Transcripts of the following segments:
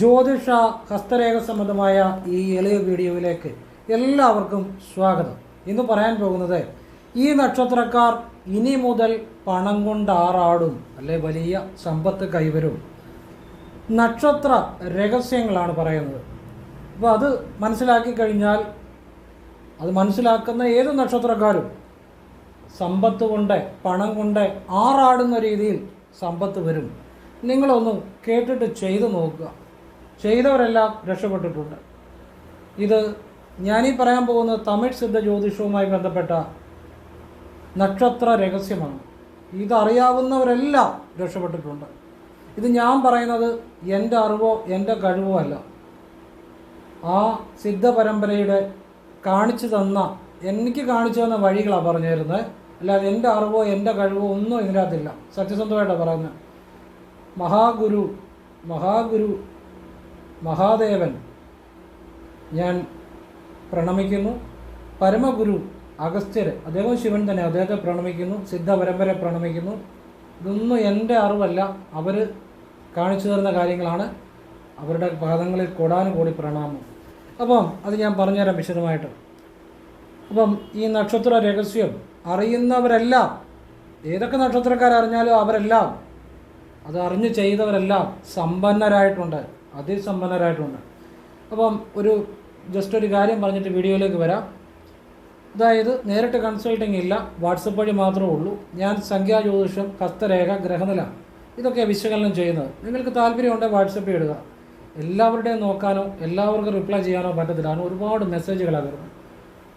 ജ്യോതിഷ ഹസ്തരേഖ സംബന്ധമായ ഈ എളിയ വീഡിയോയിലേക്ക് എല്ലാവർക്കും സ്വാഗതം. ഇന്ന് പറയാൻ പോകുന്നത് ഈ നക്ഷത്രക്കാർ ഇനി മുതൽ പണം കൊണ്ട് ആറാടും അല്ലെ വലിയ സമ്പത്ത് കൈവരും. നക്ഷത്ര രഹസ്യങ്ങളാണ് പറയുന്നത്. അപ്പോൾ അത് മനസ്സിലാക്കി കഴിഞ്ഞാൽ അത് മനസ്സിലാക്കുന്ന ഏത് നക്ഷത്രക്കാരും സമ്പത്ത് കൊണ്ട് പണം കൊണ്ട് ആറാടുന്ന രീതിയിൽ സമ്പത്ത് വരും. നിങ്ങളൊന്ന് കേട്ടിട്ട് ചെയ്തു നോക്കുക. ചെയ്തവരെല്ലാം രക്ഷപ്പെട്ടിട്ടുണ്ട്. ഇത് ഞാനീ പറയാൻ പോകുന്ന തമിഴ് സിദ്ധ ജ്യോതിഷവുമായി ബന്ധപ്പെട്ട നക്ഷത്ര രഹസ്യമാണ്. ഇതറിയാവുന്നവരെല്ലാം രക്ഷപ്പെട്ടിട്ടുണ്ട്. ഇത് ഞാൻ പറയുന്നത് എന്റെ അറിവോ എന്റെ കഴിവോ അല്ല. ആ സിദ്ധ പരമ്പരയുടെ കാണിച്ചു തന്ന എനിക്ക് കാണിച്ചു തന്ന വഴികളാണ് പറഞ്ഞു തരുന്നത് അല്ലാതെ എന്റെ അറിവോ എന്റെ കഴിവോ ഒന്നും ഇതിനകത്തില്ല. സത്യസന്ധമായിട്ടാണ് പറയുന്നത്. മഹാഗുരു മഹാഗുരു മഹാദേവൻ ഞാൻ പ്രണമിക്കുന്നു. പരമഗുരു അഗസ്ത്യർ അദ്ദേഹം ശിവൻ തന്നെ അദ്ദേഹത്തെ പ്രണമിക്കുന്നു സിദ്ധ പരമ്പര പ്രണമിക്കുന്നു. ഇതൊന്നും എന്റെ അറിവല്ല. അവർ കാണിച്ചു തരുന്ന കാര്യങ്ങളാണ് അവരുടെ പാദങ്ങളിൽ കൊടാനും കൂടി പ്രണാമം. അപ്പം അത് ഞാൻ പറഞ്ഞുതരാം വിശദമായിട്ട്. അപ്പം ഈ നക്ഷത്ര രഹസ്യം അറിയുന്നവരെല്ലാം ഏതൊക്കെ നക്ഷത്രക്കാരറിഞ്ഞാലും അവരെല്ലാം അത് അറിഞ്ഞ് ചെയ്തവരെല്ലാം സമ്പന്നരായിട്ടുണ്ട്. അതിസമ്പന്നരായിട്ടുണ്ട്. അപ്പം ഒരു ജസ്റ്റ് ഒരു കാര്യം പറഞ്ഞിട്ട് വീഡിയോയിലേക്ക് വരാം. അതായത് നേരിട്ട് കൺസൾട്ടിങ് ഇല്ല വാട്സപ്പ് വഴി മാത്രമേ ഉള്ളൂ. ഞാൻ സംഖ്യാ ജ്യോതിഷം ഹസ്തരേഖ ഗ്രഹനില ഇതൊക്കെ വിശകലനം ചെയ്യുന്നത്. നിങ്ങൾക്ക് താല്പര്യമുണ്ടെങ്കിൽ വാട്സപ്പ് ഇടുക. എല്ലാവരുടെയും നോക്കാനോ എല്ലാവർക്കും റിപ്ലൈ ചെയ്യാനോ പറ്റത്തില്ല ഒരുപാട് മെസ്സേജുകളാണ് വരുന്നത്.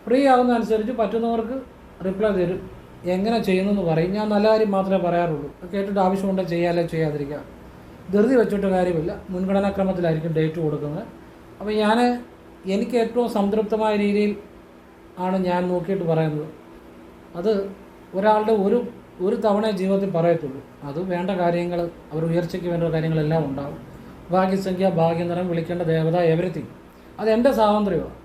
ഫ്രീ ആകുന്നതനുസരിച്ച് പറ്റുന്നവർക്ക് റിപ്ലൈ തരും. എങ്ങനെ ചെയ്യുന്നു എന്ന് പറയും. ഞാൻ നല്ല കാര്യം മാത്രമേ പറയാറുള്ളൂ. കേട്ടിട്ട് ആവശ്യമുണ്ടെങ്കിൽ ചെയ്യാല്ലേ ചെയ്യാതിരിക്കുക ധൃതി വെച്ചിട്ട് കാര്യമില്ല. മുൻഗണനാക്രമത്തിലായിരിക്കും ഡേറ്റ് കൊടുക്കുന്നത്. അപ്പോൾ ഞാൻ എനിക്ക് ഏറ്റവും സംതൃപ്തമായ രീതിയിൽ ആണ് ഞാൻ നോക്കിയിട്ട് പറയുന്നത്. അത് ഒരാളുടെ ഒരു ഒരു തവണ ജീവിതത്തിൽ പറയത്തുള്ളൂ. അത് വേണ്ട കാര്യങ്ങൾ അവർ ഉയർച്ചയ്ക്ക് വേണ്ട കാര്യങ്ങളെല്ലാം ഉണ്ടാവും. ഭാഗ്യസംഖ്യ ഭാഗ്യനിറം വിളിക്കേണ്ട ദേവത എവരിത്തിങ് അത് എന്റെ സ്വാതന്ത്ര്യമാണ്.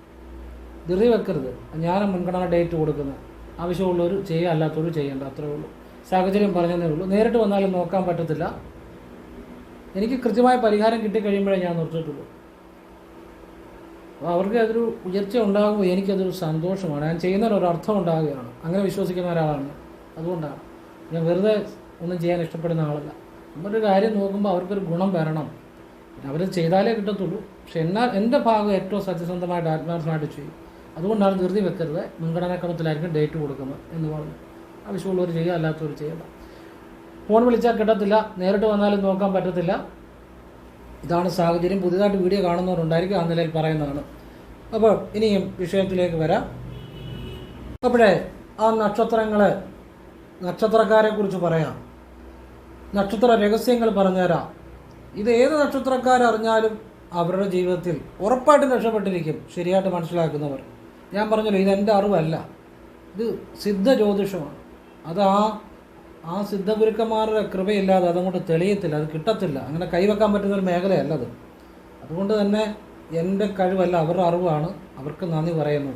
ധൃതി വെക്കരുത്. ഞാൻ മുൻഗണന ഡേറ്റ് കൊടുക്കുന്നത്. ആവശ്യമുള്ളവർ ചെയ്യുക അല്ലാത്തവർ ചെയ്യേണ്ട. അത്രേ ഉള്ളൂ. സാഹചര്യം പറഞ്ഞതേ ഉള്ളൂ. നേരിട്ട് വന്നാലും നോക്കാൻ പറ്റത്തില്ല. എനിക്ക് കൃത്യമായ പരിഹാരം കിട്ടിക്കഴിയുമ്പോഴേ ഞാൻ നിർത്തിയിട്ടുള്ളൂ. അപ്പോൾ അവർക്ക് അതൊരു ഉയർച്ച ഉണ്ടാകുമ്പോൾ എനിക്കതൊരു സന്തോഷമാണ്. ഞാൻ ചെയ്യുന്നതിന് ഒരർത്ഥം ഉണ്ടാകുകയാണ്. അങ്ങനെ വിശ്വസിക്കുന്ന ഒരാളാണ് അതുകൊണ്ടാണ്. ഞാൻ വെറുതെ ഒന്നും ചെയ്യാൻ ഇഷ്ടപ്പെടുന്ന ആളല്ല. നമ്മളൊരു കാര്യം നോക്കുമ്പോൾ അവർക്കൊരു ഗുണം വരണം. അവർ ചെയ്താലേ കിട്ടത്തുള്ളൂ. പക്ഷെ എന്നാൽ എന്റെ ഭാഗം ഏറ്റവും സത്യസന്ധമായിട്ട് ആത്മാർത്ഥമായിട്ട് ചെയ്യും. അതുകൊണ്ടാണ് ധൃതി വെക്കരുത്. മുൻഗണനാക്രമത്തിലായിരിക്കും ഡേറ്റ് കൊടുക്കുന്നത് എന്ന് പറഞ്ഞു. ആവശ്യമുള്ളവർ ചെയ്യുക അല്ലാത്തവർ ചെയ്യണ്ട. ഫോൺ വിളിച്ചാൽ കിട്ടത്തില്ല നേരിട്ട് വന്നാലും നോക്കാൻ പറ്റത്തില്ല. ഇതാണ് സാഹചര്യം. പുതിയതായിട്ട് വീഡിയോ കാണുന്നവരുണ്ടായിരിക്കും ആ നിലയിൽ പറയുന്നതാണ്. അപ്പോൾ ഇനിയും വിഷയത്തിലേക്ക് വരാം. അപ്പോഴേ ആ നക്ഷത്രങ്ങളെ നക്ഷത്രക്കാരെ കുറിച്ച് പറയാം. നക്ഷത്ര രഹസ്യങ്ങൾ പറഞ്ഞുതരാം. ഇത് ഏത് നക്ഷത്രക്കാരറിഞ്ഞാലും അവരുടെ ജീവിതത്തിൽ ഉറപ്പായിട്ടും രക്ഷപ്പെട്ടിരിക്കും ശരിയായിട്ട് മനസ്സിലാക്കുന്നവർ. ഞാൻ പറഞ്ഞല്ലോ ഇതെന്റെ അറിവല്ല. ഇത് സിദ്ധ ജ്യോതിഷമാണ്. അത് ആ ആ സിദ്ധഗുരുക്കന്മാരുടെ കൃപയില്ലാതെ അതങ്ങോട്ട് തെളിയത്തില്ല അത് കിട്ടത്തില്ല. അങ്ങനെ കൈവെക്കാൻ പറ്റുന്ന ഒരു മേഖലയല്ല അത്. അതുകൊണ്ട് തന്നെ എന്റെ കഴിവല്ല അവരുടെ അറിവാണ്. അവർക്ക് നന്ദി പറയുന്നു.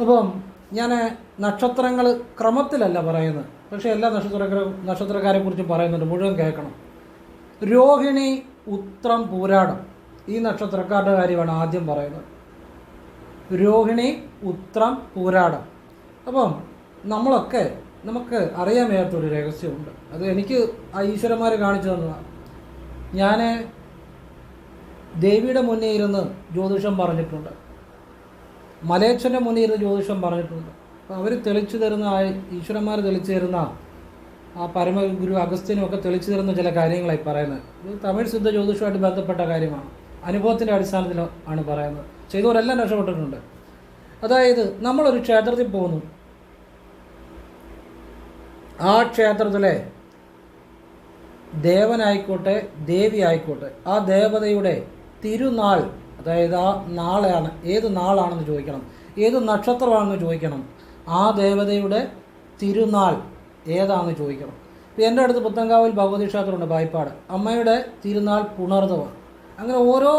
അപ്പം ഞാൻ നക്ഷത്രങ്ങൾ ക്രമത്തിലല്ല പറയുന്നത്. പക്ഷേ എല്ലാ നക്ഷത്ര നക്ഷത്രക്കാരെ കുറിച്ച് പറയുന്നുണ്ട്. മുഴുവൻ കേൾക്കണം. രോഹിണി ഉത്രം പൂരാടം. ഈ നക്ഷത്രക്കാരുടെ കാര്യമാണ് ആദ്യം പറയുന്നത്. രോഹിണി ഉത്രം പൂരാടം. അപ്പം നമ്മളൊക്കെ നമുക്ക് അറിയാൻ വയ്യാത്തൊരു രഹസ്യമുണ്ട്. അത് എനിക്ക് ആ ഈശ്വരന്മാർ കാണിച്ചു തന്നതാണ് ഞാൻ ദേവിയുടെ മുന്നേ ഇരുന്ന് ജ്യോതിഷം പറഞ്ഞിട്ടുണ്ട്. മലേച്ഛന്റെ മുന്നേ ഇരുന്ന് ജ്യോതിഷം പറഞ്ഞിട്ടുണ്ട്. അപ്പോൾ അവർ തെളിച്ചു തരുന്ന ആ ഈശ്വരന്മാർ തെളിച്ചു തരുന്ന ആ പരമഗുരു അഗസ്ത്യനും ഒക്കെ തെളിച്ചു തരുന്ന ചില കാര്യങ്ങളായി പറയുന്നത്. ഇത് തമിഴ് സിദ്ധ ജ്യോതിഷമായിട്ട് ബന്ധപ്പെട്ട കാര്യമാണ്. അനുഭവത്തിന്റെ അടിസ്ഥാനത്തിൽ ആണ് പറയുന്നത്. ചെയ്തവരെല്ലാം രക്ഷപ്പെട്ടിട്ടുണ്ട്. അതായത് നമ്മളൊരു ക്ഷേത്രത്തിൽ പോകുന്നു. ആ ക്ഷേത്രത്തിലെ ദേവനായിക്കോട്ടെ ദേവി ആയിക്കോട്ടെ ആ ദേവതയുടെ തിരുനാൾ അതായത് ആ നാളെയാണ് ഏത് നാളാണെന്ന് ചോദിക്കണം ഏത് നക്ഷത്രമാണെന്ന് ചോദിക്കണം ആ ദേവതയുടെ തിരുനാൾ ഏതാണെന്ന് ചോദിക്കണം. ഇപ്പം എന്റെ അടുത്ത് പുത്തങ്കാവിൽ ഭഗവതി ക്ഷേത്രമുണ്ട് ബായ്പാട് അമ്മയുടെ തിരുനാൾ പുണർന്നവ അങ്ങനെ ഓരോ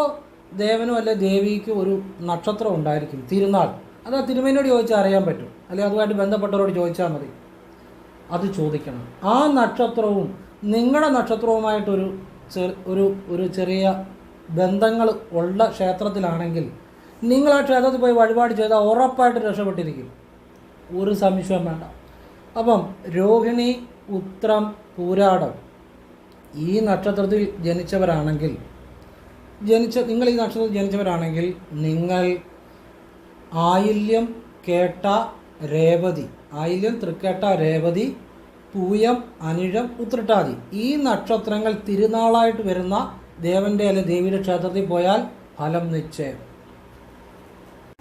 ദേവനും അല്ലെ ദേവിക്കും ഒരു നക്ഷത്രം ഉണ്ടായിരിക്കും തിരുനാൾ. അത് ആ തിരുമേനോട് ചോദിച്ചാൽ അറിയാൻ പറ്റും. അല്ലെങ്കിൽ അതുമായിട്ട് ബന്ധപ്പെട്ടവരോട് ചോദിച്ചാൽ മതി. അത് ചോദിക്കണം. ആ നക്ഷത്രവും നിങ്ങളുടെ നക്ഷത്രവുമായിട്ടൊരു ഒരു ഒരു ചെറിയ ബന്ധങ്ങൾ ഉള്ള ക്ഷേത്രത്തിലാണെങ്കിൽ നിങ്ങൾ ആ ക്ഷേത്രത്തിൽ പോയി വഴിപാട് ചെയ്താൽ ഉറപ്പായിട്ട് രക്ഷപ്പെട്ടിരിക്കും. ഒരു സംശയം വേണ്ട. അപ്പം രോഹിണി ഉത്രം പൂരാടം ഈ നക്ഷത്രത്തിൽ ജനിച്ചവരാണെങ്കിൽ ജനിച്ച നിങ്ങൾ ഈ നക്ഷത്രത്തിൽ ജനിച്ചവരാണെങ്കിൽ നിങ്ങൾ ആയില്യം കേട്ട രേവതി ആയില്യം തൃക്കേട്ട രേവതി പൂയം അനിഴം ഉത്രട്ടാതി. ഈ നക്ഷത്രങ്ങൾ തിരുനാളായിട്ട് വരുന്ന ദേവന്റെ അല്ലെ ദേവിയുടെ ക്ഷേത്രത്തിൽ പോയാൽ ഫലം നിശ്ചയം.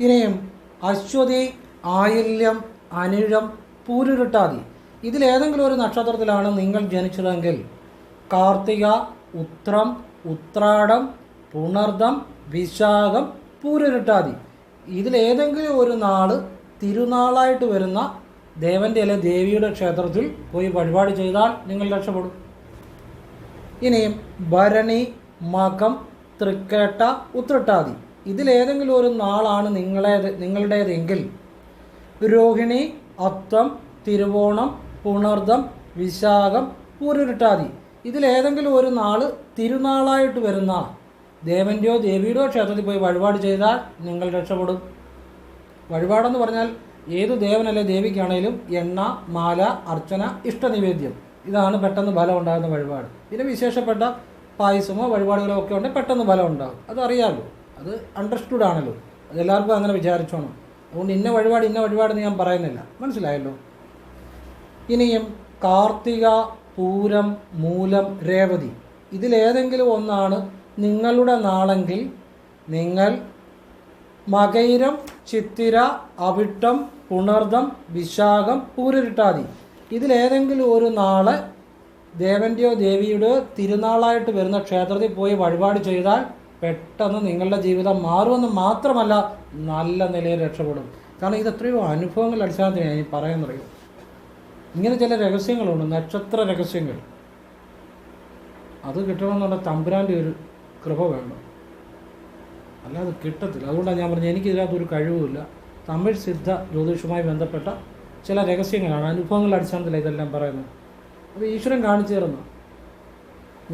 ഇനിയും അശ്വതി ആയില്യം അനിഴം പൂരുരുട്ടാതി. ഇതിലേതെങ്കിലും ഒരു നക്ഷത്രത്തിലാണ് നിങ്ങൾ ജനിച്ചതെങ്കിൽ കാർത്തിക ഉത്രം ഉത്രാടം പുണർദം വിശാഖം പൂരുരുട്ടാതി. ഇതിലേതെങ്കിലും ഒരു നാൾ തിരുനാളായിട്ട് വരുന്ന ദേവന്റെ അല്ലെ ദേവിയുടെ ക്ഷേത്രത്തിൽ പോയി വഴിപാട് ചെയ്താൽ നിങ്ങൾ രക്ഷപ്പെടും. ഇനിയും ഭരണി മകം തൃക്കേട്ട ഉത്രട്ടാതി. ഇതിലേതെങ്കിലും ഒരു നാളാണ് നിങ്ങളേത് നിങ്ങളുടേതെങ്കിൽ. രോഹിണി അത്തം തിരുവോണം പുണർദം വിശാഖം പൂരുരുട്ടാതി. ഇതിലേതെങ്കിലും ഒരു നാൾ തിരുനാളായിട്ട് വരുന്ന ദേവന്റെയോ ദേവിയുടെയോ ക്ഷേത്രത്തിൽ പോയി വഴിപാട് ചെയ്താൽ നിങ്ങൾ രക്ഷപ്പെടും. വഴിപാടെന്ന് പറഞ്ഞാൽ ഏത് ദേവനല്ലേ ദേവിക്കാണേലും എണ്ണ മാല അർച്ചന ഇഷ്ടനിവേദ്യം. ഇതാണ് പെട്ടെന്ന് ഫലം ഉണ്ടാകുന്ന വഴിപാട്. പിന്നെ വിശേഷപ്പെട്ട പായസമോ വഴിപാടുകളോ ഒക്കെ ഉണ്ടെങ്കിൽ പെട്ടെന്ന് ഫലം ഉണ്ടാകും. അതറിയാമല്ലോ അത് അണ്ടർസ്റ്റുഡ് ആണല്ലോ. അത് എല്ലാവർക്കും അങ്ങനെ വിചാരിച്ചോണം. അതുകൊണ്ട് ഇന്ന വഴിപാട് ഇന്ന വഴിപാടെന്ന് ഞാൻ പറയുന്നില്ല. മനസ്സിലായല്ലോ? ഇനിയും കാർത്തിക പൂരം മൂലം രേവതി. ഇതിലേതെങ്കിലും ഒന്നാണ് നിങ്ങളുടെ നാളെങ്കിൽ നിങ്ങൾ മകൈരം ചിത്തിര അവിട്ടം പുണർദം വിശാഖം പൂരിട്ടാതി ഇതിലേതെങ്കിലും ഒരു നാൾ ദേവന്റെയോ ദേവിയുടെയോ തിരുനാളായിട്ട് വരുന്ന ക്ഷേത്രത്തിൽ പോയി വഴിപാട് ചെയ്താൽ പെട്ടെന്ന് നിങ്ങളുടെ ജീവിതം മാറുമെന്ന് മാത്രമല്ല നല്ല നിലയിൽ രക്ഷപ്പെടും. കാരണം ഇത് എത്രയോ അനുഭവങ്ങൾ അടിസ്ഥാനത്തിൽ ഞാൻ പറയുന്നറിയും? ഇങ്ങനെ ചില രഹസ്യങ്ങളുണ്ട് നക്ഷത്ര രഹസ്യങ്ങൾ. അത് കിട്ടണമെന്നുള്ള തമ്പുരാന്റെ ഒരു കൃപ വേണം. അല്ലാതെ കിട്ടത്തില്ല. അതുകൊണ്ടാണ് ഞാൻ പറഞ്ഞത് എനിക്കിതിനകത്ത് ഒരു കഴിവുമില്ല. തമിഴ് സിദ്ധ ജ്യോതിഷുമായി ബന്ധപ്പെട്ട ചില രഹസ്യങ്ങളാണ്. അനുഭവങ്ങളുടെ അടിസ്ഥാനത്തിലാണ് ഇതെല്ലാം പറയുന്നത്. അപ്പോൾ ഈശ്വരൻ കാണിച്ചു തരുന്നു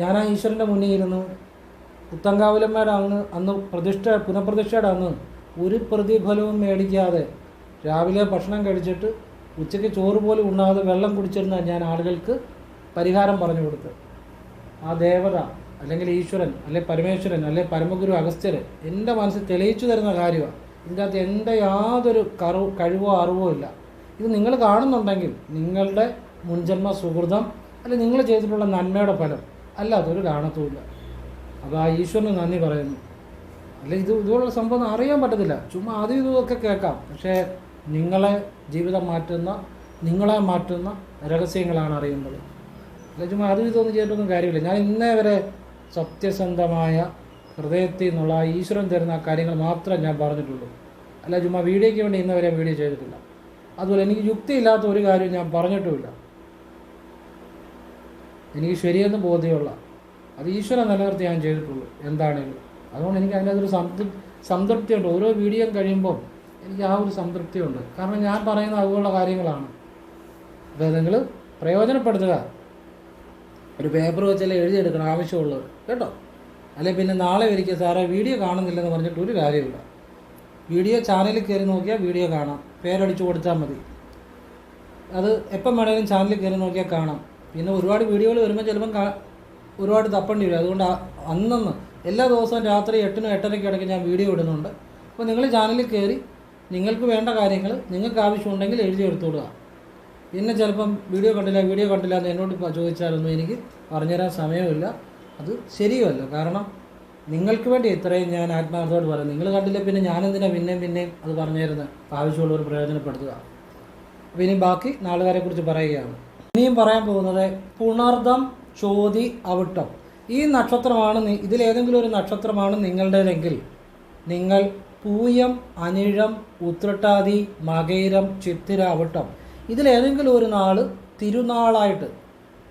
ഞാൻ ആ ഈശ്വരന്റെ മുന്നിൽ ഇരുന്ന് പുത്തങ്കാവിലന്മാരുടെ അന്ന് അന്ന് പ്രതിഷ്ഠ പുനഃപ്രതിഷ്ഠയുടെ അന്ന് ഒരു പ്രതിഫലവും മേടിക്കാതെ രാവിലെ ഭക്ഷണം കഴിച്ചിട്ട് ഉച്ചയ്ക്ക് ചോറ് പോലും ഉണ്ണാതെ വെള്ളം കുടിച്ചിരുന്ന ഞാൻ ആളുകൾക്ക് പരിഹാരം പറഞ്ഞു കൊടുത്ത്. ആ ദേവത അല്ലെങ്കിൽ ഈശ്വരൻ അല്ലെ പരമേശ്വരൻ അല്ലെ പരമഗുരു അഗസ്ത്യർ എന്റെ മനസ്സിൽ തെളിയിച്ചു തരുന്ന കാര്യമാണ് ഇതിന്റെ അകത്ത് എന്റെ യാതൊരു കറു കഴിവോ അറിവോ ഇല്ല. ഇത് നിങ്ങൾ കാണുന്നുണ്ടെങ്കിൽ നിങ്ങളുടെ മുൻജന്മ സുഹൃതം അല്ലെ നിങ്ങൾ ചെയ്തിട്ടുള്ള നന്മയുടെ ഫലം അല്ലാതൊരു കാണത്തുമില്ല അപ്പോൾ ആ ഈശ്വരന് നന്ദി പറയുന്നു. അല്ല ഇത് ഇതുപോലുള്ള സംഭവം അറിയാൻ പറ്റത്തില്ല. ചുമ്മാ അതും ഇതുമൊക്കെ കേൾക്കാം. പക്ഷേ നിങ്ങളെ ജീവിതം മാറ്റുന്ന നിങ്ങളെ മാറ്റുന്ന രഹസ്യങ്ങളാണ് അറിയുന്നത് അല്ല ചുമ്മാ അതും ഇതൊന്നും ചെയ്തിട്ടൊന്നും കാര്യമില്ല. ഞാൻ ഇന്നേ വരെ സത്യസന്ധമായ ഹൃദയത്തിൽ നിന്നുള്ള ഈശ്വരൻ തരുന്ന കാര്യങ്ങൾ മാത്രമേ ഞാൻ പറഞ്ഞിട്ടുള്ളൂ. അല്ല ചുമ്മാ വീഡിയോയ്ക്ക് വേണ്ടി ഇന്ന് വരെ വീഡിയോ ചെയ്തിട്ടില്ല. അതുപോലെ എനിക്ക് യുക്തിയില്ലാത്ത ഒരു കാര്യം ഞാൻ പറഞ്ഞിട്ടുമില്ല. എനിക്ക് ശരിയെന്ന് ബോധ്യമുള്ള അത് ഈശ്വരൻ നിലനിർത്തി ഞാൻ ചെയ്തിട്ടുള്ളൂ എന്താണെങ്കിലും. അതുകൊണ്ട് എനിക്ക് അതിനകത്തൊരു സംതൃപ്തി സംതൃപ്തിയുണ്ട്. ഓരോ വീഡിയോയും കഴിയുമ്പോൾ എനിക്ക് ആ ഒരു സംതൃപ്തിയുണ്ട്. കാരണം ഞാൻ പറയുന്ന അതുപോലുള്ള കാര്യങ്ങളാണ്. അപ്പോൾ നിങ്ങൾ പ്രയോജനപ്പെടുത്തുക. ഒരു പേപ്പർ വെച്ചല്ലേ എഴുതിയെടുക്കണം ആവശ്യമുള്ളത്. കേട്ടോ? അല്ലെ പിന്നെ നാളെ ഒരിക്കൽ സാറേ വീഡിയോ കാണുന്നില്ലെന്ന് പറഞ്ഞിട്ട് ഒരു കാര്യമില്ല വീഡിയോ ചാനലിൽ കയറി നോക്കിയാൽ വീഡിയോ കാണാം. പേരടിച്ചു കൊടുത്താൽ മതി. അത് എപ്പം വേണേലും ചാനലിൽ കയറി നോക്കിയാൽ കാണാം. പിന്നെ ഒരുപാട് വീഡിയോകൾ വരുമ്പോൾ ചിലപ്പം ഒരുപാട് തപ്പേണ്ടി വരും. അതുകൊണ്ട് അന്നന്ന് എല്ലാ ദിവസവും രാത്രി എട്ടിനും എട്ടരയ്ക്കും ഇടയ്ക്ക് ഞാൻ വീഡിയോ ഇടുന്നുണ്ട്. അപ്പോൾ നിങ്ങൾ ചാനലിൽ കയറി നിങ്ങൾക്ക് വേണ്ട കാര്യങ്ങൾ നിങ്ങൾക്ക് ആവശ്യമുണ്ടെങ്കിൽ എഴുതി എടുത്തുകൊടുക പിന്നെ ചിലപ്പം വീഡിയോ കണ്ടില്ല വീഡിയോ കണ്ടില്ല എന്ന് എന്നോട് ചോദിച്ചാലൊന്നും എനിക്ക് പറഞ്ഞുതരാൻ സമയമില്ല. അത് ശരിയുമല്ല. കാരണം നിങ്ങൾക്ക് വേണ്ടി ഇത്രയും ഞാൻ ആത്മാർത്ഥത്തോട് പറയും നിങ്ങൾ കണ്ടില്ല പിന്നെ ഞാനെന്തിനാ പിന്നെയും പിന്നെയും അത് പറഞ്ഞു തരുന്നത് ആവശ്യമുള്ളവർ പ്രയോജനപ്പെടുത്തുക. അപ്പോൾ ഇനി ബാക്കി നാളുകാരെ കുറിച്ച് പറയുകയാണ്. ഇനിയും പറയാൻ പോകുന്നത് പുണർദം ചോതി അവിട്ടം. ഈ നക്ഷത്രമാണ് ഇതിലേതെങ്കിലും ഒരു നക്ഷത്രമാണ് നിങ്ങളുടേതെങ്കിൽ നിങ്ങൾ പൂയം അനിഴം ഉത്രട്ടാതി മകൈരം ചിത്തിര അവിട്ടം. ഇതിലേതെങ്കിലും ഒരു നാൾ തിരുനാളായിട്ട്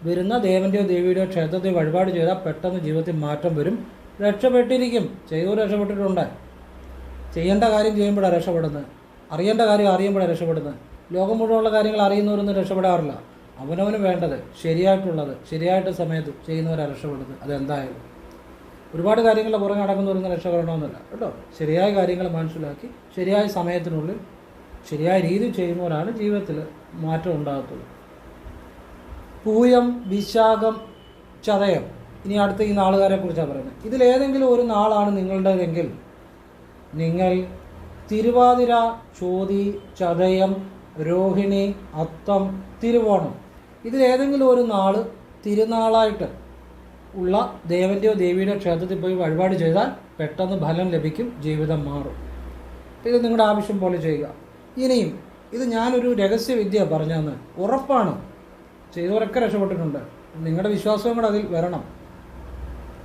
വരുന്ന ദേവന്റെയോ ദേവിയുടെയോ ക്ഷേത്രത്തിൽ വഴിപാട് ചെയ്താൽ പെട്ടെന്ന് ജീവിതത്തിൽ മാറ്റം വരും. രക്ഷപ്പെട്ടിരിക്കും. ചെയ്തു രക്ഷപ്പെട്ടിട്ടുണ്ട്. ചെയ്യേണ്ട കാര്യം ചെയ്യുമ്പോഴാണ് രക്ഷപ്പെടുന്നത്. അറിയേണ്ട കാര്യം അറിയുമ്പോഴാണ് രക്ഷപ്പെടുന്നത്. ലോകം മുഴുവനുള്ള കാര്യങ്ങൾ അറിയുന്നവരൊന്നും രക്ഷപ്പെടാറില്ല. അവനവന് വേണ്ടത് ശരിയായിട്ടുള്ളത് ശരിയായിട്ട് സമയത്ത് ചെയ്യുന്നവരാണ് രക്ഷപ്പെടുന്നത്. അതെന്തായാലും. ഒരുപാട് കാര്യങ്ങളുടെ പുറകെ നടക്കുന്നവരൊന്നും രക്ഷപ്പെടണമെന്നില്ല. കേട്ടോ? ശരിയായ കാര്യങ്ങൾ മനസ്സിലാക്കി ശരിയായ സമയത്തിനുള്ളിൽ ശരിയായ രീതി ചെയ്യുന്നവരാണ് ജീവിതത്തിൽ മാറ്റം ഉണ്ടാകത്തുള്ളൂ. പൂയം വിശാഖം ചതയം. ഇനി അടുത്ത ഈ നാളുകാരെ കുറിച്ചാണ് പറയുന്നത്. ഇതിലേതെങ്കിലും ഒരു നാളാണ് നിങ്ങളുടേതെങ്കിൽ നിങ്ങൾ തിരുവാതിര ചോതി ചതയം രോഹിണി അത്തം തിരുവോണം. ഇതിലേതെങ്കിലും ഒരു നാൾ തിരുനാളായിട്ട് ഉള്ള ദേവന്റെയോ ദേവിയുടെയോ ക്ഷേത്രത്തിൽ പോയി വഴിപാട് ചെയ്താൽ പെട്ടെന്ന് ഫലം ലഭിക്കും ജീവിതം മാറും. ഇത് നിങ്ങളുടെ ആവശ്യം പോലെ ചെയ്യുക. ഇനിയും ഇത് ഞാനൊരു രഹസ്യവിദ്യ പറഞ്ഞെന്ന് ഉറപ്പാണ്. ചെയ്തവരൊക്കെ രക്ഷപ്പെട്ടിട്ടുണ്ട്. നിങ്ങളുടെ വിശ്വാസവും കൂടെ അതിൽ വരണം.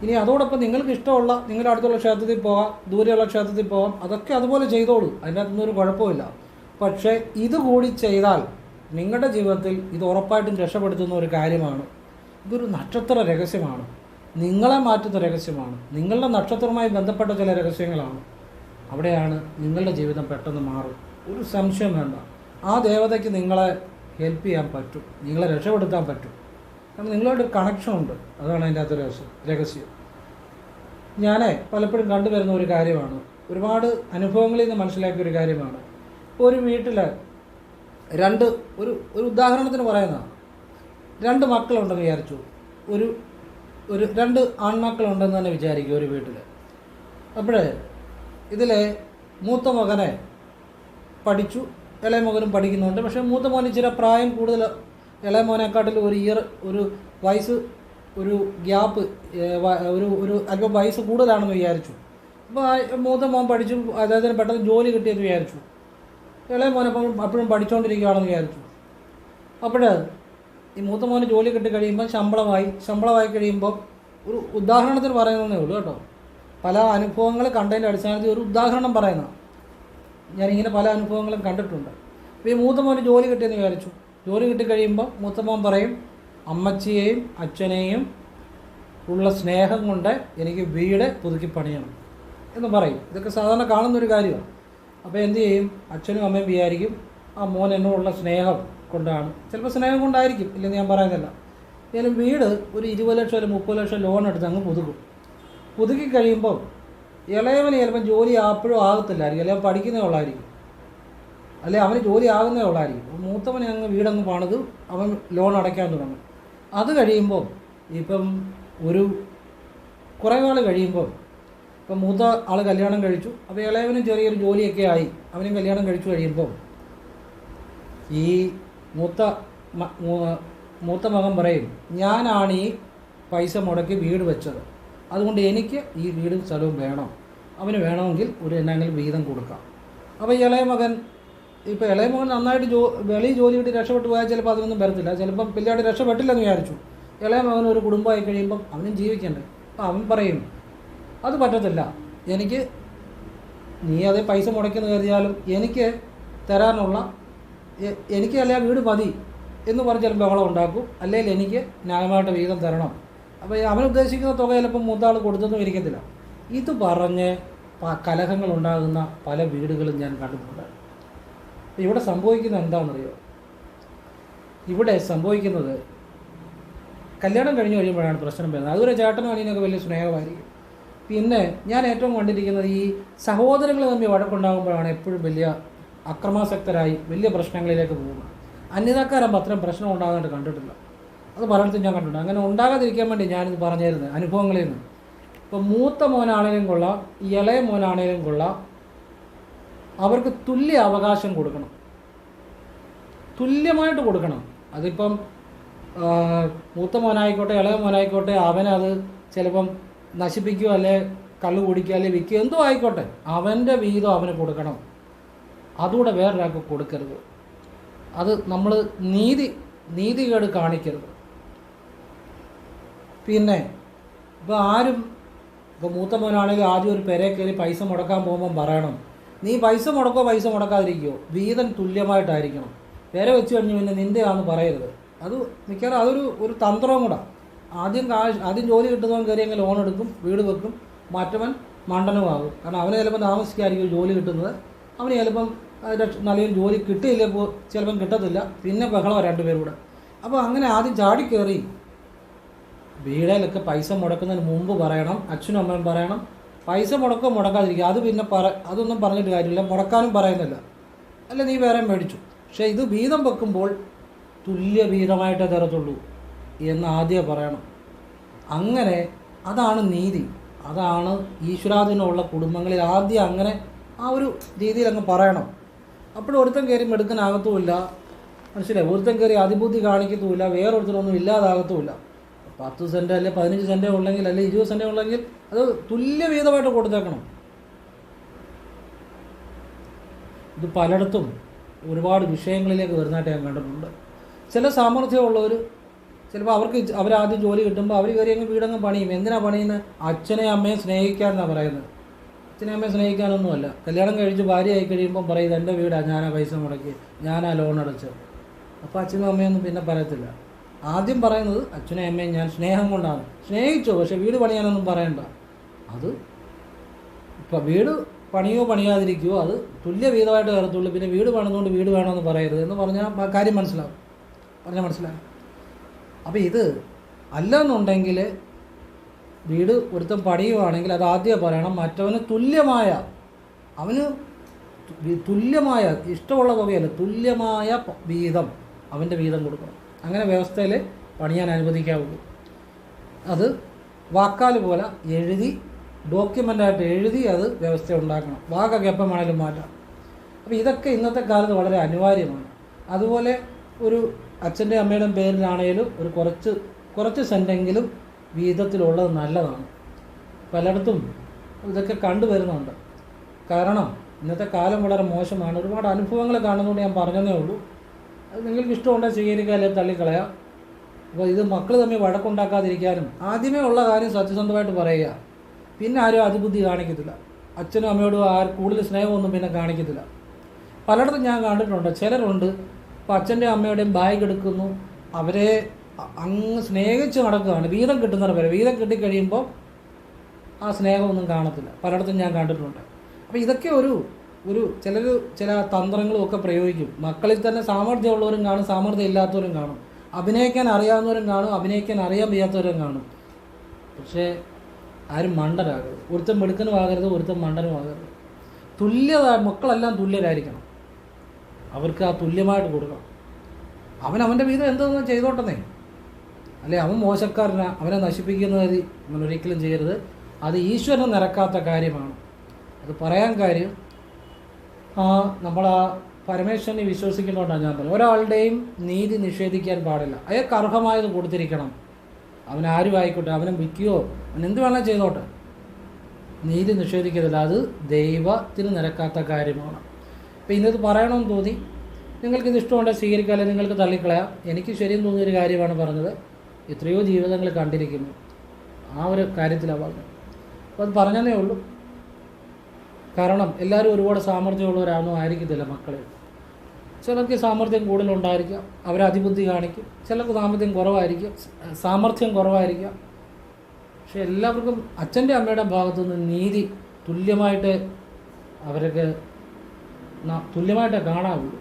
ഇനി അതോടൊപ്പം നിങ്ങൾക്ക് ഇഷ്ടമുള്ള നിങ്ങളുടെ അടുത്തുള്ള ക്ഷേത്രത്തിൽ പോകാം ദൂരെയുള്ള ക്ഷേത്രത്തിൽ പോകാം അതൊക്കെ അതുപോലെ ചെയ്തോളൂ. അതിന്റെ അകത്തുനിന്ന് ഒരു കുഴപ്പമില്ല പക്ഷേ ഇതുകൂടി ചെയ്താൽ നിങ്ങളുടെ ജീവിതത്തിൽ ഇത് ഉറപ്പായിട്ടും രക്ഷപ്പെടുത്തുന്ന ഒരു കാര്യമാണ്. ഇതൊരു നക്ഷത്ര രഹസ്യമാണ്. നിങ്ങളെ മാറ്റുന്ന രഹസ്യമാണ്. നിങ്ങളുടെ നക്ഷത്രവുമായി ബന്ധപ്പെട്ട ചില രഹസ്യങ്ങളാണ്. അവിടെയാണ് നിങ്ങളുടെ ജീവിതം പെട്ടെന്ന് മാറും ഒരു സംശയം വേണ്ട. ആ ദേവതയ്ക്ക് നിങ്ങളെ ഹെൽപ്പ് ചെയ്യാൻ പറ്റും. നിങ്ങളെ രക്ഷപ്പെടുത്താൻ പറ്റും. കാരണം നിങ്ങളോട് ഒരു കണക്ഷൻ ഉണ്ട്. അതാണ് അതിന്റെ അകത്ത് രഹസ്യം രഹസ്യം. ഞാൻ പലപ്പോഴും കണ്ടുവരുന്ന ഒരു കാര്യമാണ്. ഒരുപാട് അനുഭവങ്ങളിൽ നിന്ന് മനസ്സിലാക്കിയ ഒരു കാര്യമാണ്. ഒരു വീട്ടിൽ രണ്ട് ഒരു ഒരു ഉദാഹരണത്തിന് പറയുന്നതാണ് രണ്ട് മക്കളുണ്ടെന്ന് വിചാരിച്ചു. ഒരു ഒരു രണ്ട് ആൺമക്കളുണ്ടെന്ന് തന്നെ വിചാരിക്കും ഒരു വീട്ടിൽ അപ്പോൾ ഇതിൽ മൂത്ത മകനെ പഠിച്ചു. ഇളയ മകനും പഠിക്കുന്നുണ്ട്. പക്ഷേ മൂത്ത മോന് ചില പ്രായം കൂടുതൽ. ഇളയ മോനെക്കാട്ടിൽ ഒരു ഇയർ ഒരു വയസ്സ് ഒരു ഗ്യാപ്പ് ഒരു ഒരു അല്പം വയസ്സ് കൂടുതലാണെന്ന് വിചാരിച്ചു. അപ്പോൾ മൂത്ത മോൻ പഠിച്ചു. അദ്ദേഹത്തിന് പെട്ടെന്ന് ജോലി കിട്ടിയെന്ന് വിചാരിച്ചു. ഇളയ മോനെ അപ്പോഴും പഠിച്ചുകൊണ്ടിരിക്കുകയാണെന്ന് വിചാരിച്ചു. അപ്പോൾ ഈ മൂത്ത മോന് ജോലി കിട്ടി കഴിയുമ്പോൾ ശമ്പളമായി. ശമ്പളമായി കഴിയുമ്പോൾ ഒരു ഉദാഹരണത്തിന് പറയുന്നതേ ഉള്ളൂ കേട്ടോ. പല അനുഭവങ്ങൾ കണ്ടതിന്റെ അടിസ്ഥാനത്തിൽ ഒരു ഉദാഹരണം പറയുന്ന ഞാനിങ്ങനെ പല അനുഭവങ്ങളും കണ്ടിട്ടുണ്ട്. അപ്പോൾ ഈ മൂത്ത മോന് ജോലി കിട്ടിയെന്ന് വിചാരിച്ചു. ജോലി കിട്ടിക്കഴിയുമ്പോൾ മൂത്തമോൻ മൂത്ത മോൻ പറയും അമ്മച്ചിയെയും അച്ഛനെയും ഉള്ള സ്നേഹം കൊണ്ട് എനിക്ക് വീട് പുതുക്കി പണിയണം എന്ന് പറയും. ഇതൊക്കെ സാധാരണ കാണുന്നൊരു കാര്യമാണ്. അപ്പോൾ എന്ത് ചെയ്യും? അച്ഛനും അമ്മയും വിചാരിക്കും ആ മോൻ എന്നോടുള്ള സ്നേഹം കൊണ്ടാണ്. ചിലപ്പോൾ സ്നേഹം കൊണ്ടായിരിക്കും ഇല്ലെന്ന് ഞാൻ പറയുന്നില്ല. ഏതായാലും വീട് ഒരു ഇരുപത് ലക്ഷം അല്ലെങ്കിൽ മുപ്പത് ലക്ഷം ലോൺ എടുത്ത് അങ്ങ് പുതുക്കും. പുതുക്കി കഴിയുമ്പോൾ ഇളയവന് ചിലപ്പോൾ ജോലി ആപ്പോഴും ആകത്തില്ലായിരിക്കും. അല്ലെങ്കിൽ പഠിക്കുന്നേ ഉള്ളായിരിക്കും. അല്ലെ അവന് ജോലി ആകുന്നേ ഉള്ളായിരിക്കും. മൂത്തവനെ അങ്ങ് വീടങ്ങ് പണിത് അവൻ ലോൺ അടയ്ക്കാൻ തുടങ്ങും. അത് കഴിയുമ്പോൾ ഇപ്പം ഒരു കുറേ നാൾ കഴിയുമ്പോൾ ഇപ്പം മൂത്ത ആൾ കല്യാണം കഴിച്ചു. അപ്പോൾ ഇളയവനും ചെറിയൊരു ജോലിയൊക്കെ ആയി. അവനും കല്യാണം കഴിച്ചു കഴിയുമ്പോൾ ഈ മൂത്ത മൂത്ത മകൻ പറയും ഞാനാണ് ഈ പൈസ മുടക്കി വീട് വെച്ചത്. അതുകൊണ്ട് എനിക്ക് ഈ വീടും സ്ഥലവും വേണം. അവന് വേണമെങ്കിൽ ഒരു എന്നെങ്കിലും വീതം കൊടുക്കാം. അപ്പോൾ ഇളയ മകൻ ഇപ്പോൾ ഇളയ മകൻ നന്നായിട്ട് ജോ വെളി ജോലി കിട്ടി രക്ഷപ്പെട്ടു പോയാൽ ചിലപ്പോൾ അതിനൊന്നും വരത്തില്ല. ചിലപ്പം പിള്ളേരുടെ രക്ഷപ്പെട്ടില്ലെന്ന് വിചാരിച്ചു. ഇളയ മകൻ ഒരു കുടുംബമായി കഴിയുമ്പം അവനും ജീവിക്കണ്ടേ? അപ്പം അവൻ പറയും അത് പറ്റത്തില്ല. എനിക്ക് നീ അതേ പൈസ മുടക്കിയെന്ന് കരുതിയാലും എനിക്ക് തരാനുള്ള എനിക്ക് അല്ലെ വീട് മതി എന്ന് പറഞ്ഞ് ചിലപ്പോൾ ബഹളം ഉണ്ടാക്കും. അല്ലെങ്കിൽ എനിക്ക് ന്യായമായിട്ട് വീതം തരണം. അപ്പോൾ അവൻ ഉദ്ദേശിക്കുന്ന തുക ചിലപ്പോൾ മൂത്താൾ കൊടുത്തൊന്നും ഇരിക്കത്തില്ല ഇത് പറഞ്ഞ് കലഹങ്ങൾ ഉണ്ടാകുന്ന പല വീടുകളും ഞാൻ കണ്ടിട്ടുണ്ട്. ഇവിടെ സംഭവിക്കുന്നത് എന്താണെന്നറിയോ? ഇവിടെ സംഭവിക്കുന്നത് കല്യാണം കഴിഞ്ഞ് കഴിയുമ്പോഴാണ് പ്രശ്നം വരുന്നത്. അതുവരെ ചേട്ടനും അനിയനൊക്കെ വലിയ സ്നേഹമായിരിക്കും. പിന്നെ ഞാൻ ഏറ്റവും കണ്ടിരിക്കുന്നത് ഈ സഹോദരങ്ങൾ തമ്മിൽ വഴക്കുണ്ടാകുമ്പോഴാണ് എപ്പോഴും വലിയ അക്രമാസക്തരായി വലിയ പ്രശ്നങ്ങളിലേക്ക് പോകുന്നത്. അന്യതാക്കാരാകുമ്പോൾ അത്രയും പ്രശ്നം ഉണ്ടാകുന്നതായിട്ട് കണ്ടിട്ടില്ല. അത് പലയിടത്തും ഞാൻ കണ്ടിട്ടുണ്ട്. അങ്ങനെ ഉണ്ടാകാതിരിക്കാൻ വേണ്ടി ഞാനിത് പറഞ്ഞിരുന്നു അനുഭവങ്ങളിൽ നിന്ന്. ഇപ്പോൾ മൂത്ത മോനാണേലും കൊള്ളാം ഇളയ മോനാണേലും കൊള്ളാം. അവർക്ക് തുല്യ അവകാശം കൊടുക്കണം. തുല്യമായിട്ട് കൊടുക്കണം. അതിപ്പം മൂത്ത മോനായിക്കോട്ടെ ഇളയ മോനായിക്കോട്ടെ അവനത് ചിലപ്പം നശിപ്പിക്കുകയോ അല്ലെ കള്ളു കുടിക്കുക അല്ലെ വിൽക്കുക എന്തോ ആയിക്കോട്ടെ അവന്റെ വീതം അവന് കൊടുക്കണം. അതുകൂടെ വേറൊരാൾക്ക് കൊടുക്കരുത്. അത് നമ്മൾ നീതി നീതികേട് കാണിക്കരുത്. പിന്നെ ഇപ്പോൾ ആരും ഇപ്പോൾ മൂത്ത മോനാണെങ്കിൽ ആദ്യം ഒരു പെരേ കയറി പൈസ മുടക്കാൻ പോകുമ്പം പറയണം നീ പൈസ മുടക്കോ പൈസ മുടക്കാതിരിക്കുമോ വീതം തുല്യമായിട്ടായിരിക്കണം. പേര വെച്ച് കഴിഞ്ഞ് പിന്നെ നിന്റെയാണെന്ന് പറയരുത്. അത് മിക്കവാറും അതൊരു ഒരു തന്ത്രവും കൂടെ. ആദ്യം കാശ് ആദ്യം ജോലി കിട്ടുന്നവൻ കയറി അങ്ങ് ലോൺ എടുക്കും വീട് വെക്കും മറ്റവൻ മണ്ടനുമാകും കാരണം അവന് ചിലപ്പോൾ താമസിക്കായിരിക്കും ജോലി കിട്ടുന്നത്. അവന് ചിലപ്പം നല്ല ജോലി കിട്ടിയില്ല ചിലപ്പം കിട്ടത്തില്ല. പിന്നെ ബഹളം രണ്ടുപേരും കൂടെ. അപ്പോൾ അങ്ങനെ ആദ്യം ചാടിക്കയറി വീടിലൊക്കെ പൈസ മുടക്കുന്നതിന് മുമ്പ് പറയണം അച്ഛനും അമ്മയും പറയണം. പൈസ മുടക്കോ മുടക്കാതിരിക്കുക. അത് പിന്നെ പറ അതൊന്നും പറഞ്ഞിട്ട് കാര്യമില്ല. മുടക്കാനും പറയുന്നില്ല. അല്ല നീ വേറെ മേടിച്ചു. പക്ഷേ ഇത് വീതം വെക്കുമ്പോൾ തുല്യ വീതമായിട്ടേ തരത്തുള്ളൂ എന്ന് ആദ്യം പറയണം. അങ്ങനെ അതാണ് നീതി. അതാണ് ഈശ്വരാധീനമുള്ള കുടുംബങ്ങളിൽ ആദ്യം അങ്ങനെ ആ ഒരു രീതിയിൽ അങ്ങ് പറയണം. അപ്പോൾ ഒരുത്തൻ കയറി മെടുക്കാനാകത്തുമില്ല. മനസ്സിലായി? ഒരുത്തൻ കയറി അതിബുദ്ധി കാണിക്കത്തുമില്ല. വേറൊരുത്തരൊന്നും ഇല്ലാതാകത്തുമില്ല. പത്ത് സെന്റ് അല്ലെ പതിനഞ്ച് സെന്റേ ഉള്ളെങ്കിൽ അല്ലെ ഇരുപത് സെന്റേ ഉള്ളെങ്കിൽ അത് തുല്യ വീതമായിട്ട് കൊടുത്തേക്കണം. ഇത് പലയിടത്തും ഒരുപാട് വിഷയങ്ങളിലേക്ക് വരുന്നതായിട്ട് ഞാൻ കണ്ടിട്ടുണ്ട്. ചില സാമർഥ്യമുള്ളവർ ചിലപ്പോൾ അവർക്ക് അവരാദ്യം ജോലി കിട്ടുമ്പോൾ അവർ കയറി അങ്ങ് വീടങ്ങ് പണിയും. എന്തിനാണ് പണിയുന്നത് അച്ഛനെ അമ്മയെ സ്നേഹിക്കാൻ എന്നാണ് പറയുന്നത്. അച്ഛനെ അമ്മയെ സ്നേഹിക്കാനൊന്നുമല്ല. കല്യാണം കഴിച്ച് ഭാര്യയായി കഴിയുമ്പോൾ പറയും എന്റെ വീടാണ് ഞാനാ പൈസ മുടക്കി ഞാനാ ലോൺ അടച്ചത്. അപ്പോൾ അച്ഛനും അമ്മയൊന്നും പിന്നെ പറയത്തില്ല. ആദ്യം പറയുന്നത് അച്ഛനെ അമ്മയും ഞാൻ സ്നേഹം കൊണ്ടാണ്. സ്നേഹിച്ചോ പക്ഷെ വീട് പണിയാനൊന്നും പറയണ്ട. അത് ഇപ്പം വീട് പണിയോ പണിയാതിരിക്കുകയോ അത് തുല്യ വീതമായിട്ട് കയറത്തുള്ളൂ പിന്നെ വീട് പണിതുകൊണ്ട് വീട് വേണമെന്ന് പറയരുത് എന്ന് പറഞ്ഞാൽ കാര്യം മനസ്സിലാവും. പറഞ്ഞാൽ മനസ്സിലാവും. അപ്പോൾ ഇത് അല്ലെന്നുണ്ടെങ്കിൽ വീട് ഒരുത്തൻ പണിയുവാണെങ്കിൽ അത് ആദ്യം പറയണം മറ്റവന് തുല്യമായ അവന് തുല്യമായ ഇഷ്ടമുള്ള തുകയല്ല തുല്യമായ വീതം അവന്റെ വീതം കൊടുക്കണം. അങ്ങനെ വ്യവസ്ഥയിൽ പണിയാൻ അനുവദിക്കാവുള്ളൂ അത് വാക്കാൽ പോലെ എഴുതി ഡോക്യുമെന്റായിട്ട് എഴുതി അത് വ്യവസ്ഥ ഉണ്ടാക്കണം വാക്കൊക്കെ എപ്പം മാറ്റാം. അപ്പോൾ ഇതൊക്കെ ഇന്നത്തെ കാലത്ത് വളരെ അനിവാര്യമാണ്. അതുപോലെ ഒരു അച്ഛന്റെ അമ്മയുടെ പേരിലാണേലും ഒരു കുറച്ച് കുറച്ച് സെന്റെങ്കിലും വീതത്തിലുള്ളത് നല്ലതാണ്. പലയിടത്തും ഇതൊക്കെ കണ്ടുവരുന്നുണ്ട്. കാരണം ഇന്നത്തെ കാലം വളരെ മോശമാണ്. ഒരുപാട് അനുഭവങ്ങൾ കാണുന്നതുകൊണ്ട് ഞാൻ പറഞ്ഞതേ ഉള്ളൂ. നിങ്ങൾക്ക് ഇഷ്ടമുണ്ടെങ്കിൽ സ്വീകരിക്കുക അല്ലെങ്കിൽ തള്ളിക്കളയാം അപ്പോൾ ഇത് മക്കൾ തമ്മിൽ വഴക്കുണ്ടാക്കാതിരിക്കാനും ആദ്യമേ ഉള്ള കാര്യം സത്യസന്ധമായിട്ട് പറയുക. പിന്നെ ആരും അതിബുദ്ധി കാണിക്കത്തില്ല. അച്ഛനും അമ്മയോടും ആ കൂടുതൽ സ്നേഹമൊന്നും പിന്നെ കാണിക്കത്തില്ല. പലയിടത്തും ഞാൻ കണ്ടിട്ടുണ്ട്. ചിലരുണ്ട് ഇപ്പോൾ അച്ഛന്റെയും അമ്മയുടെയും ബാഗ് എടുക്കുന്നു. അവരെ അങ്ങ് സ്നേഹിച്ച് നടക്കുകയാണ്. വീതം കിട്ടുന്നവർ വരെ. വീതം കിട്ടിക്കഴിയുമ്പോൾ ആ സ്നേഹമൊന്നും കാണത്തില്ല. പലയിടത്തും ഞാൻ കണ്ടിട്ടുണ്ട്. അപ്പോൾ ഇതൊക്കെ ഒരു ഒരു ചിലർ ചില തന്ത്രങ്ങളും ഒക്കെ പ്രയോഗിക്കും. മക്കളിൽ തന്നെ സാമർഥ്യമുള്ളവരും കാണും സാമർഥ്യം ഇല്ലാത്തവരും കാണും. അഭിനയിക്കാൻ അറിയാവുന്നവരും കാണും അഭിനയിക്കാൻ അറിയാൻ വയ്യാത്തവരും കാണും. പക്ഷേ ആരും മണ്ടരാകരുത്. ഒരുത്തൻ മെടുക്കനും ആകരുത് ഒരുത്തൻ മണ്ടനും ആകരുത്. തുല്യത മക്കളെല്ലാം തുല്യരായിരിക്കണം. അവർക്ക് ആ തുല്യമായിട്ട് കൊടുക്കണം. അവൻ അവന്റെ വീതം എന്തെന്ന് ചെയ്തോട്ടെന്നേ. അല്ലെ അവൻ മോശക്കാരനാ അവനെ നശിപ്പിക്കുന്നത് നിങ്ങൾ ഒരിക്കലും ചെയ്യരുത്. അത് ഈശ്വരനെ നിരക്കാത്ത കാര്യമാണ്. അത് പറയാൻ കാര്യം നമ്മൾ ആ പരമേശ്വരനെ വിശ്വസിക്കുന്നതുകൊണ്ടാണ് ഞാൻ പറഞ്ഞത്. ഒരാളുടെയും നീതി നിഷേധിക്കാൻ പാടില്ല. അയാൾക്ക് അർഹമായത് കൊടുത്തിരിക്കണം. അവൻ ആരും ആയിക്കോട്ടെ അവനെ വിൽക്കുകയോ അവൻ എന്ത് വേണം ചെയ്തോട്ടെ. നീതി നിഷേധിക്കത്തില്ല അത് ദൈവത്തിന് നിരക്കാത്ത കാര്യമാണ്. അപ്പോൾ ഇന്നത് പറയണമെന്ന് തോന്നി. നിങ്ങൾക്കിത് ഇഷ്ടമുണ്ടെങ്കിൽ സ്വീകരിക്കാം അല്ലെങ്കിൽ നിങ്ങൾക്ക് തള്ളിക്കളയാം. എനിക്ക് ശരിയെന്ന് തോന്നിയൊരു കാര്യമാണ് പറഞ്ഞത്. എത്രയോ ജീവിതങ്ങൾ കണ്ടിരിക്കുന്നു. ആ ഒരു കാര്യത്തിലാണ് പറഞ്ഞത്. അപ്പോൾ അത് പറഞ്ഞതേ ഉള്ളൂ. കാരണം എല്ലാവരും ഒരുപാട് സാമർഥ്യമുള്ളവരാണോ ആയിരിക്കത്തില്ല മക്കളെ. ചിലർക്ക് സാമർഥ്യം കൂടുതലുണ്ടായിരിക്കാം അവർ അതിബുദ്ധി കാണിക്കും. ചിലർക്ക് സാമർഥ്യം കുറവായിരിക്കും സാമർഥ്യം കുറവായിരിക്കാം. പക്ഷെ എല്ലാവർക്കും അച്ഛന്റെ അമ്മയുടെ ഭാഗത്തു നിന്ന് നീതി തുല്യമായിട്ട് അവർക്ക് തുല്യമായിട്ട് കാണാവുള്ളൂ.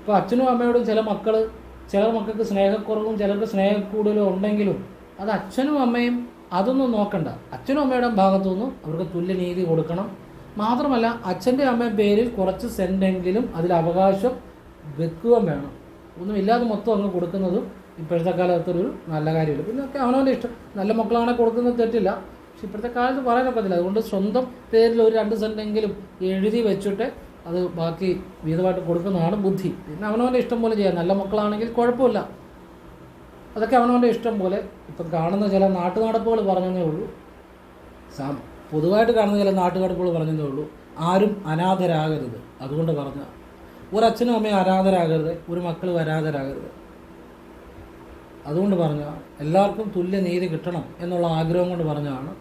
ഇപ്പോൾ അച്ഛനും അമ്മയോടും ചില മക്കൾ ചില മക്കൾക്ക് സ്നേഹക്കുറവും ചിലർക്ക് സ്നേഹക്കൂടുതലും ഉണ്ടെങ്കിലും അത് അച്ഛനും അമ്മയും അതൊന്നും നോക്കണ്ട. അച്ഛനും അമ്മയുടെ ഭാഗത്തു നിന്നും അവർക്ക് തുല്യനീതി കൊടുക്കണം. മാത്രമല്ല അച്ഛന്റെ അമ്മയുടെ പേരിൽ കുറച്ച് സെന്റെങ്കിലും അതിൽ അവകാശം വെക്കുകയും വേണം. ഒന്നും ഇല്ലാതെ മൊത്തം അങ്ങ് കൊടുക്കുന്നതും ഇപ്പോഴത്തെ കാലത്തൊരു നല്ല കാര്യമില്ല. പിന്നെ ഒക്കെ അവനവന്റെ ഇഷ്ടം. നല്ല മക്കളാണെങ്കിൽ കൊടുക്കുന്നത് തെറ്റില്ല. പക്ഷെ ഇപ്പോഴത്തെ കാലത്ത് പറയാനൊക്കത്തില്ല അതുകൊണ്ട് സ്വന്തം പേരിൽ ഒരു രണ്ട് സെന്റെങ്കിലും എഴുതി വെച്ചിട്ട് അത് ബാക്കി വീതമായിട്ട് കൊടുക്കുന്നതാണ് ബുദ്ധി. പിന്നെ അവനവന്റെ ഇഷ്ടം പോലെ ചെയ്യാം. നല്ല മക്കളാണെങ്കിൽ കുഴപ്പമില്ല. അതൊക്കെ അവനവന്റെ ഇഷ്ടം പോലെ ഇപ്പം കാണുന്ന ചില നാട്ടുനടപ്പുകൾ പറഞ്ഞതേ ഉള്ളൂ. സാ പൊതുവായിട്ട് കാണുന്ന ചില നാട്ടുനടപ്പുകൾ പറഞ്ഞതേ ഉള്ളൂ ആരും അനാഥരാകരുത്. അതുകൊണ്ട് പറഞ്ഞ ഒരച്ഛനും അമ്മയും അനാഥരാകരുത് ഒരു മക്കൾ വരാതരാകരുത്. അതുകൊണ്ട് പറഞ്ഞ എല്ലാവർക്കും തുല്യ നീതി കിട്ടണം എന്നുള്ള ആഗ്രഹം കൊണ്ട് പറഞ്ഞതാണ്.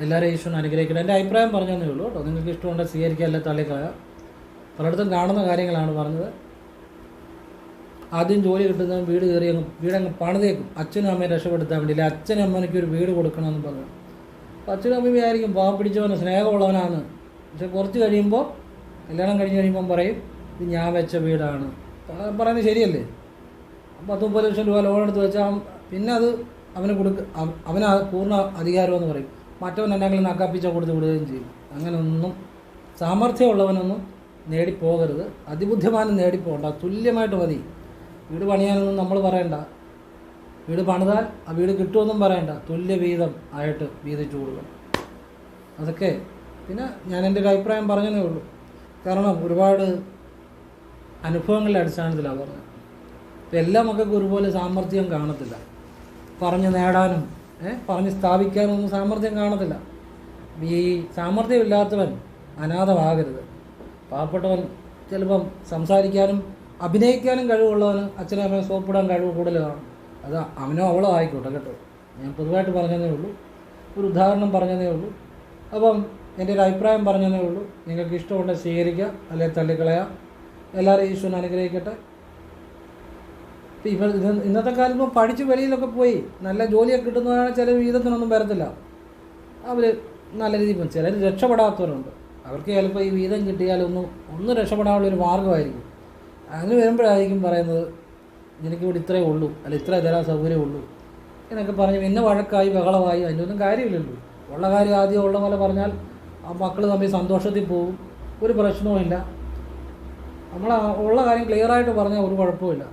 എല്ലാവരെയും ഈശ്വരൻ അനുഗ്രഹിക്കണം എന്റെ അഭിപ്രായം പറഞ്ഞതേ ഉള്ളൂ കേട്ടോ. നിങ്ങൾക്ക് ഇഷ്ടമുണ്ടെങ്കിൽ സ്വീകരിക്കുക അല്ലെ തള്ളിക്കളയാം പലയിടത്തും കാണുന്ന കാര്യങ്ങളാണ് പറഞ്ഞത്. ആദ്യം ജോലി കിട്ടുന്ന വീട് കയറി വീടങ്ങ് പണിതേക്കും. അച്ഛനും അമ്മയും രക്ഷപ്പെടുത്താൻ വേണ്ടിയില്ല? അച്ഛനും അമ്മയ്ക്ക് ഒരു വീട് കൊടുക്കണമെന്ന് പറഞ്ഞു. അച്ഛനും അമ്മയും വിചാരിക്കും പാവം പിടിച്ചവന് സ്നേഹമുള്ളവനാണ്. പക്ഷെ കുറച്ച് കഴിയുമ്പോൾ കല്യാണം കഴിഞ്ഞ് കഴിയുമ്പം പറയും ഇത് ഞാൻ വെച്ച വീടാണ്. പറയുന്നത് ശരിയല്ലേ? പത്ത് മുപ്പത് ലക്ഷം രൂപ ലോൺ എടുത്ത് വെച്ചാൽ പിന്നെ അത് അവന് കൊടുക്ക അവന് പൂർണ അധികാരമെന്ന് പറയും. മറ്റവൻ എന്തെങ്കിലും നക്കാപ്പിച്ച കൊടുത്ത് വിടുകയും ചെയ്യും. അങ്ങനെയൊന്നും സാമർഥ്യമുള്ളവനൊന്നും നേടിപ്പോകരുത്. അതിബുദ്ധിമാനം നേടിപ്പോകണ്ട. തുല്യമായിട്ട് മതി. വീട് പണിയാനൊന്നും നമ്മൾ പറയണ്ട. വീട് പണിതാൽ ആ വീട് കിട്ടുമെന്നും പറയണ്ട. തുല്യ വീതം ആയിട്ട് വീതിച്ചു കൊടുക്കണം. അതൊക്കെ പിന്നെ ഞാൻ എന്റെ ഒരു അഭിപ്രായം പറഞ്ഞതേ ഉള്ളൂ. കാരണം ഒരുപാട് അനുഭവങ്ങളുടെ അടിസ്ഥാനത്തിലാണ് പറഞ്ഞത്. ഇപ്പം എല്ലാ മക്കൾക്കും ഒരുപോലെ സാമർഥ്യം കാണത്തില്ല. പറഞ്ഞ് നേടാനും പറഞ്ഞ് സ്ഥാപിക്കാനും ഒന്നും സാമർഥ്യം കാണത്തില്ല. ഈ സാമർഥ്യമില്ലാത്തവൻ അനാഥമാകരുത്. പാവപ്പെട്ടവൻ ചിലപ്പം സംസാരിക്കാനും അഭിനയിക്കാനും കഴിവുള്ളവന് അച്ഛനും അമ്മയും സോപ്പിടാൻ കഴിവ് കൂടുതലാണ്. അത് അവനോ അവളോ ആയിക്കോട്ടെ കേട്ടോ. ഞാൻ പൊതുവായിട്ട് പറഞ്ഞതേ ഉള്ളൂ. ഒരു ഉദാഹരണം പറഞ്ഞതേ ഉള്ളൂ. അപ്പം എന്റെ ഒരു അഭിപ്രായം പറഞ്ഞതേ ഉള്ളൂ. നിങ്ങൾക്ക് ഇഷ്ടമുണ്ടെങ്കിൽ സ്വീകരിക്കുക അല്ലെങ്കിൽ തള്ളിക്കളയാം. എല്ലാവരും ഈശ്വരൻ അനുഗ്രഹിക്കട്ടെ. ഇപ്പം ഇത് ഇന്നത്തെ കാലത്ത് പഠിച്ച് വെളിയിലൊക്കെ പോയി നല്ല ജോലിയൊക്കെ കിട്ടുന്നതാണ് ചില വീതത്തിനൊന്നും വരത്തില്ല. അവർ നല്ല രീതിയിൽ പോകും ചിലർ രക്ഷപ്പെടാത്തവരുണ്ട്. അവർക്ക് ചിലപ്പോൾ ഈ വീതം കിട്ടിയാലൊന്നും ഒന്ന് രക്ഷപ്പെടാനുള്ള ഒരു മാർഗമായിരിക്കും. അങ്ങനെ വരുമ്പോഴായിരിക്കും പറയുന്നത് നിനക്കിവിടെ ഇത്രയേ ഉള്ളൂ അല്ല ഇത്ര തരാൻ സൗകര്യം ഉള്ളൂ. എന്നൊക്കെ പറഞ്ഞു പിന്നെ വഴക്കായി ബഹളമായി ഒന്നും കാര്യമില്ലല്ലോ. ഉള്ള കാര്യം ആദ്യം ഉള്ള പോലെ പറഞ്ഞാൽ ആ മക്കൾ തമ്മിൽ സന്തോഷത്തിൽ പോകും ഒരു പ്രശ്നവുമില്ല നമ്മൾ ഉള്ള കാര്യം ക്ലിയറായിട്ട് പറഞ്ഞാൽ ഒരു കുഴപ്പമില്ല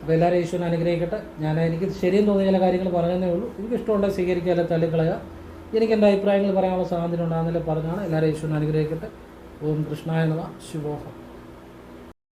അപ്പോൾ എല്ലാവരും ഈശ്വരൻ അനുഗ്രഹിക്കട്ടെ. ഞാൻ എനിക്ക് ശരിയെന്ന് തോന്നിയ ചില കാര്യങ്ങൾ പറഞ്ഞതേ ഉള്ളൂ. എനിക്ക് ഇഷ്ടമുണ്ടെങ്കിൽ സ്വീകരിക്കുക അല്ലെ തള്ളിക്കളയുക. എനിക്ക് എന്റെ അഭിപ്രായങ്ങൾ പറയാനുള്ള സ്വാതന്ത്ര്യം ഉണ്ടാകുന്നില്ല പറഞ്ഞാണ് എല്ലാവരും ഈശ്വരൻ അനുഗ്രഹിക്കട്ടെ. ഓം കൃഷ്ണായ നമ. ശിവോഹം